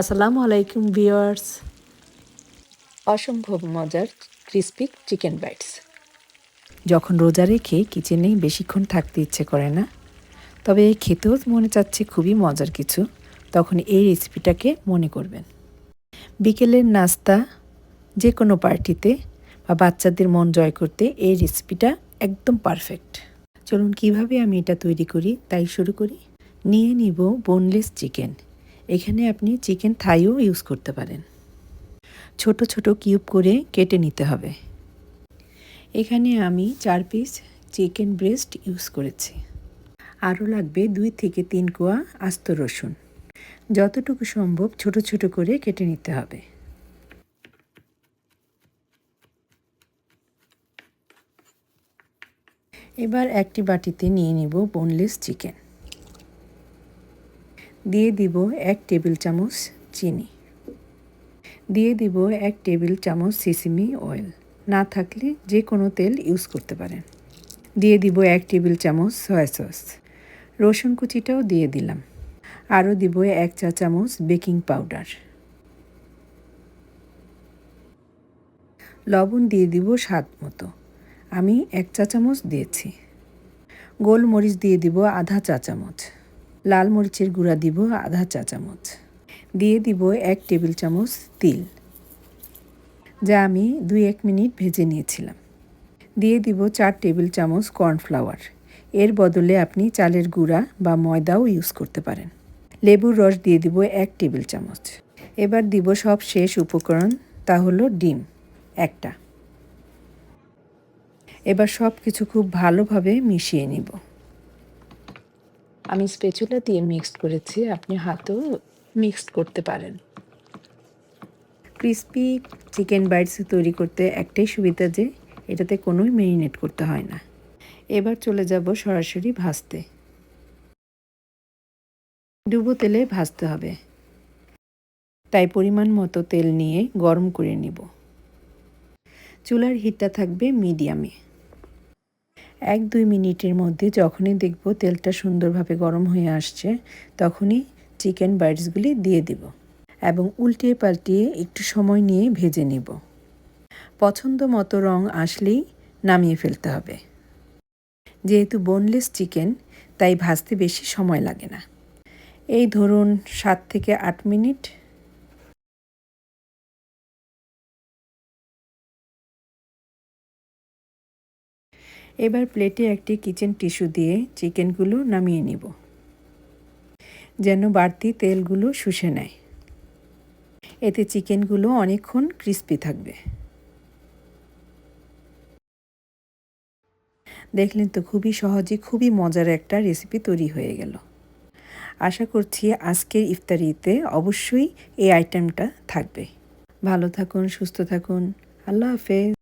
আসসালামু আলাইকুম ভিউয়ার্স। অসম্ভব মজার ক্রিস্পি চিকেন বাইটস। যখন রোজা রেখে কিচেনে বেশিক্ষণ থাকতে ইচ্ছে করে না তবে খেতেও মনে চাচ্ছে খুবই মজার কিছু তখন এই রেসিপিটাকে মনে করবেন। বিকেলের নাস্তা যে কোনো পার্টিতে বা বাচ্চাদের মন জয় করতে এই রেসিপিটা একদম পারফেক্ট। চলুন কীভাবে আমি এটা তৈরি করি তাই শুরু করি। নিয়ে নিব বোনলেস চিকেন। এখানে আপনি চিকেন থাইও ইউজ করতে পারেন। ছোট ছোট কিউব করে কেটে নিতে হবে। এখানে আমি চার পিস চিকেন ব্রেস্ট ইউজ করেছি। আরও লাগবে দুই থেকে তিন কোয়া আস্ত রসুন। যতটুকু সম্ভব ছোট ছোট করে কেটে নিতে হবে। এবার একটি বাটিতে নিয়ে নিব বোনলেস চিকেন দিয়ে দিব এক টেবিল চামচ চিনি। দিয়ে দিব এক টেবিল চামচ সিসিমি অয়েল। না থাকলে যে কোনো তেল ইউজ করতে পারেন। দিয়ে দিব এক টেবিল চামচ সয়া সস। রসুন কুচিটাও দিয়ে দিলাম। আরও দিব এক চা চামচ বেকিং পাউডার। লবণ দিয়ে দিব স্বাদ মতো। আমি এক চা চামচ দিয়েছি। গোলমরিচ দিয়ে দিব আধা চা চামচ। লাল মরিচের গুঁড়া দিব আধা চা চামচ। দিয়ে দিব এক টেবিল চামচ তিল, যা আমি দুই এক মিনিট ভেজে নিয়েছিলাম। দিয়ে দিব চার টেবিল চামচ কর্নফ্লাওয়ার। এর বদলে আপনি চালের গুঁড়া বা ময়দাও ইউজ করতে পারেন। লেবুর রস দিয়ে দিব এক টেবিল চামচ। এবার দিব সব শেষ উপকরণ, তা হলো ডিম, একটা। এবার সব কিছু খুব ভালোভাবে মিশিয়ে নিব। আমি স্পেচুলা দিয়ে মিক্সড করেছি, আপনি হাতেও মিক্সড করতে পারেন। ক্রিসপি চিকেন বাইটস তৈরি করতে একটাই সুবিধা যে, এটাতে কোনোই মেরিনেট করতে হয় না। এবার চলে যাব সরাসরি ভাজতে। ডুবো তেলে ভাজতে হবে। তাই পরিমাণ মতো তেল নিয়ে গরম করে নিব। চুলার হিটটা থাকবে মিডিয়ামে এক দুই মিনিটের মধ্যে যখনই দেখব তেলটা সুন্দরভাবে গরম হয়ে আসছে, তখনই চিকেন বাইটসগুলি দিয়ে দিব এবং উল্টিয়ে পাল্টিয়ে একটু সময় নিয়ে ভেজে নিব। পছন্দ মতো রং আসলেই নামিয়ে ফেলতে হবে। যেহেতু বোনলেস চিকেন, তাই ভাজতে বেশি সময় লাগে না। এই ধরুন সাত থেকে আট মিনিট এবার প্লেটে একটি কিচেন টিস্যু দিয়ে চিকেনগুলো নামিয়ে নিব, যেন বাড়তি তেলগুলো শুষে নেয়। এতে চিকেনগুলো অনেকক্ষণ ক্রিস্পি থাকবে। দেখলেন তো, খুবই সহজে, খুবই মজার একটা রেসিপি তৈরি হয়ে গেল। আশা করছি আজকের ইফতারিতে অবশ্যই এই আইটেমটা থাকবে। ভালো থাকুন, সুস্থ থাকুন। আল্লাহ হাফেজ।